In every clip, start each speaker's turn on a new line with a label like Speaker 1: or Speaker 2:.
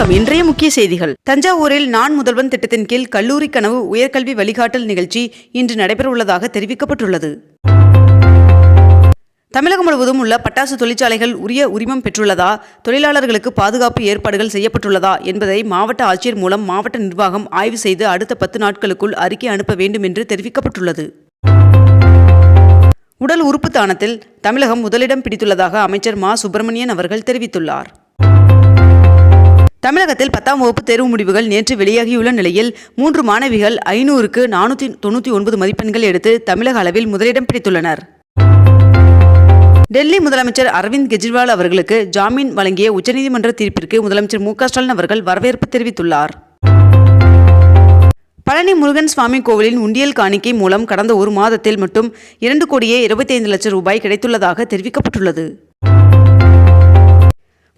Speaker 1: வணக்கம். இன்றைய முக்கிய செய்திகள். தஞ்சாவூரில் நான் முதல்வன் திட்டத்தின் கீழ் கல்லூரி கனவு உயர்கல்வி வழிகாட்டல் நிகழ்ச்சி இன்று நடைபெறவுள்ளதாக தெரிவிக்கப்பட்டுள்ளது. தமிழகம் முழுவதும் உள்ள பட்டாசு தொழிற்சாலைகள் உரிய உரிமம் பெற்றுள்ளதா? தொழிலாளர்களுக்கு பாதுகாப்பு ஏற்பாடுகள் செய்யப்பட்டுள்ளதா? என்பதை மாவட்ட ஆட்சியர் மூலம் மாவட்ட நிர்வாகம் ஆய்வு செய்து அடுத்த பத்து நாட்களுக்குள் அறிக்கை அனுப்ப வேண்டும் என்று தெரிவிக்கப்பட்டுள்ளது. உடல் உறுப்பு தானத்தில் தமிழகம் முதலிடம் பிடித்துள்ளதாக அமைச்சர் மா. சுப்பிரமணியன் அவர்கள் தெரிவித்துள்ளார். தமிழகத்தில் பத்தாம் வகுப்பு தேர்வு முடிவுகள் நேற்று வெளியாகியுள்ள நிலையில் மூன்று மாணவிகள் ஐநூறுக்கு நானூற்றி தொண்ணூற்றி ஒன்பது மதிப்பெண்கள் எடுத்து தமிழக அளவில் முதலிடம் பிடித்துள்ளனர். டெல்லி முதலமைச்சர் அரவிந்த் கெஜ்ரிவால் அவர்களுக்கு ஜாமீன் வழங்கிய உச்சநீதிமன்ற தீர்ப்பிற்கு முதலமைச்சர் மு ஸ்டாலின் அவர்கள் வரவேற்பு தெரிவித்துள்ளார். பழனி முருகன் சுவாமி கோவிலின் உண்டியல் காணிக்கை மூலம் கடந்த ஒரு மாதத்தில் மட்டும் இரண்டு கோடியே இருபத்தி ஐந்து லட்சம் ரூபாய் கிடைத்துள்ளதாக தெரிவிக்கப்பட்டுள்ளது.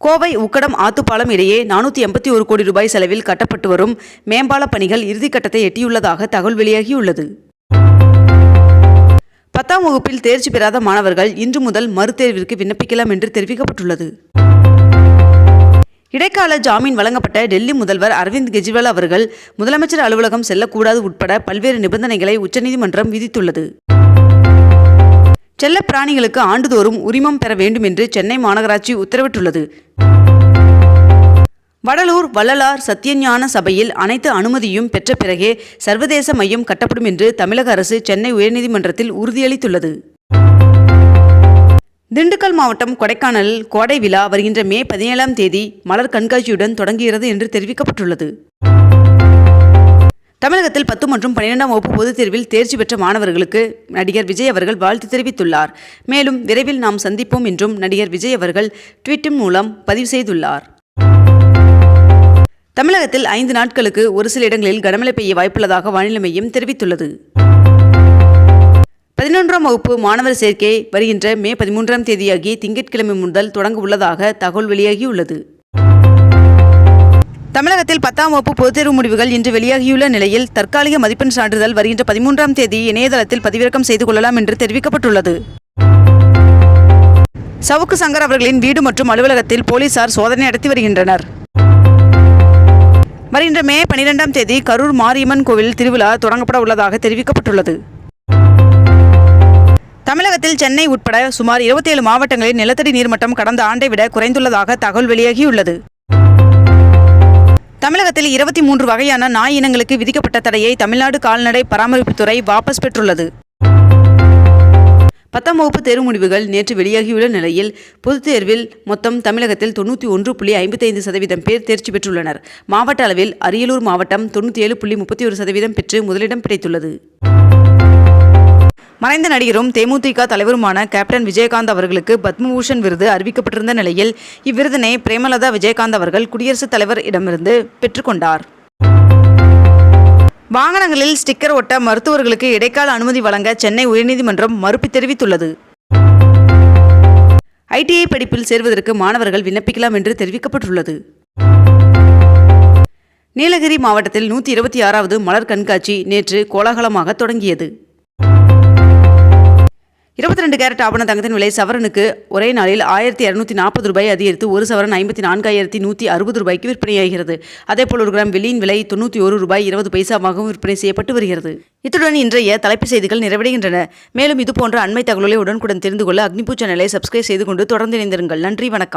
Speaker 1: கோவை உக்கடம் ஆத்துப்பாலம் இடையே நானூற்றி எண்பத்தி ஒரு கோடி ரூபாய் செலவில் கட்டப்பட்டு வரும் மேம்பால பணிகள் இறுதிக்கட்டத்தை எட்டியுள்ளதாக தகவல் வெளியாகியுள்ளது. பத்தாம் வகுப்பில் தேர்ச்சி பெறாத மாணவர்கள் இன்று முதல் மறுதேர்விற்கு விண்ணப்பிக்கலாம் என்று தெரிவிக்கப்பட்டுள்ளது. இடைக்கால ஜாமீன் வழங்கப்பட்ட டெல்லி முதல்வர் அரவிந்த் கெஜ்ரிவால் அவர்கள் முதலமைச்சர் அலுவலகம் செல்லக்கூடாது உட்பட பல்வேறு நிபந்தனைகளை உச்சநீதிமன்றம் விதித்துள்ளது. செல்லப்பிராணிகளுக்கு ஆண்டுதோறும் உரிமம் பெற வேண்டும் என்று சென்னை மாநகராட்சி உத்தரவிட்டுள்ளது. வடலூர் வள்ளலார் சத்தியஞான சபையில் அனைத்து அனுமதியும் பெற்ற பிறகே சர்வதேச மையம் கட்டப்படும் என்று தமிழக அரசு சென்னை உயர்நீதிமன்றத்தில் உறுதியளித்துள்ளது. திண்டுக்கல் மாவட்டம் கொடைக்கானலில் கோடை விழா வருகின்ற மே பதினேழாம் தேதி மலர் கண்காட்சியுடன் தொடங்குகிறது என்று தெரிவிக்கப்பட்டுள்ளது. தமிழகத்தில் பத்து மற்றும் பன்னிரெண்டாம் வகுப்பு பொதுத் தேர்வில் தேர்ச்சி பெற்ற மாணவர்களுக்கு நடிகர் விஜய் அவர்கள் வாழ்த்து தெரிவித்துள்ளார். மேலும் விரைவில் நாம் சந்திப்போம் என்றும் நடிகர் விஜய் அவர்கள் ட்விட்டர் மூலம் பதிவு செய்துள்ளார். தமிழகத்தில் ஐந்து நாட்களுக்கு ஒரு சில இடங்களில் கனமழை பெய்ய வாய்ப்புள்ளதாக வானிலை மையம் தெரிவித்துள்ளது. பதினொன்றாம் வகுப்பு மாணவர் சேர்க்கை வருகின்ற மே பதிமூன்றாம் தேதியாகி திங்கட்கிழமை முதல் தொடங்க உள்ளதாக தகவல் வெளியாகியுள்ளது. தமிழகத்தில் பத்தாம் வகுப்பு பொதுத்தேர்வு முடிவுகள் இன்று வெளியாகியுள்ள நிலையில் தற்காலிக மதிப்பெண் சான்றிதழ் வருகின்ற பதிமூன்றாம் தேதி இணையதளத்தில் பதிவிறக்கம் செய்து கொள்ளலாம் என்று தெரிவிக்கப்பட்டுள்ளது. சவுக்கு சங்கர் அவர்களின் வீடு மற்றும் அலுவலகத்தில் போலீசார் சோதனை நடத்தி வருகின்றனர். வருகின்ற மே பனிரெண்டாம் தேதி கரூர் மாரியம்மன் கோவில் திருவிழா தொடங்கப்பட உள்ளதாக தெரிவிக்கப்பட்டுள்ளது. தமிழகத்தில் சென்னை உட்பட சுமார் இருபத்தேழு மாவட்டங்களில் நிலத்தடி நீர்மட்டம் கடந்த ஆண்டை விட குறைந்துள்ளதாக தகவல் வெளியாகியுள்ளது. தமிழகத்தில் இருபத்தி மூன்று வகையான நாய் இனங்களுக்கு விதிக்கப்பட்ட தடையை தமிழ்நாடு கால்நடை பராமரிப்புத்துறை வாபஸ் பெற்றுள்ளது. பத்தாம் வகுப்பு தேர்வு முடிவுகள் நேற்று வெளியாகியுள்ள நிலையில் பொதுத் தேர்வில் மொத்தம் தமிழகத்தில் தொண்ணூற்றி ஒன்று புள்ளி ஐம்பத்தைந்து சதவீதம் பேர் தேர்ச்சி பெற்றுள்ளனர். மாவட்ட அளவில் அரியலூர் மாவட்டம் தொண்ணூற்றி ஏழு புள்ளி முப்பத்தி ஒரு சதவீதம் பெற்று முதலிடம் பிடித்துள்ளது. மறைந்த நடிகரும் தேமுதிக தலைவருமான கேப்டன் விஜயகாந்த் அவர்களுக்கு பத்மபூஷன் விருது அறிவிக்கப்பட்டிருந்த நிலையில் இவ்விருதினை பிரேமலதா விஜயகாந்த் அவர்கள் குடியரசுத் தலைவர் இடமிருந்து பெற்றுக்கொண்டார் வாகனங்களில் ஸ்டிக்கர் ஒட்ட மருத்துவர்களுக்கு இடைக்கால அனுமதி வழங்க சென்னை உயர்நீதிமன்றம் மறுப்பு தெரிவித்துள்ளது. ஐடிஐ படிப்பில் சேர்வதற்கு மாணவர்கள் விண்ணப்பிக்கலாம் என்று தெரிவிக்கப்பட்டுள்ளது. நீலகிரி மாவட்டத்தில் நூற்றி இருபத்தி ஆறாவது மலர் கண்காட்சி நேற்று கோலாகலமாக தொடங்கியது. இருபத்தி ரெண்டு கேரட் ஆபண தங்கத்தின் விலை சவரனுக்கு ஒரே நாளில் ஆயிரத்தி இரநூத்தி நாற்பது ரூபாய் அதிகரித்து ஒரு சவரன் ஐம்பத்தி நான்காயிரத்தி நூற்றி அறுபது ரூபாய்க்கு விற்பனையாகிறது. அதேபோல் ஒரு கிராம் வெள்ளியின் விலை தொண்ணூற்றி ஒரு ரூபாய் இருபது பைசாவாகவும் விற்பனை செய்யப்பட்டு வருகிறது. இத்துடன் இன்றைய தலைப்பு செய்திகள் நிறைவடைகின்றன. மேலும் இதுபோன்ற அண்மை தகவலை உடனுக்குடன் தெரிந்து கொள்ள அக்னிபூ சேனலை சப்ஸ்கிரைப் செய்து கொண்டு தொடர்ந்து இணைந்திருங்கள். நன்றி வணக்கம்.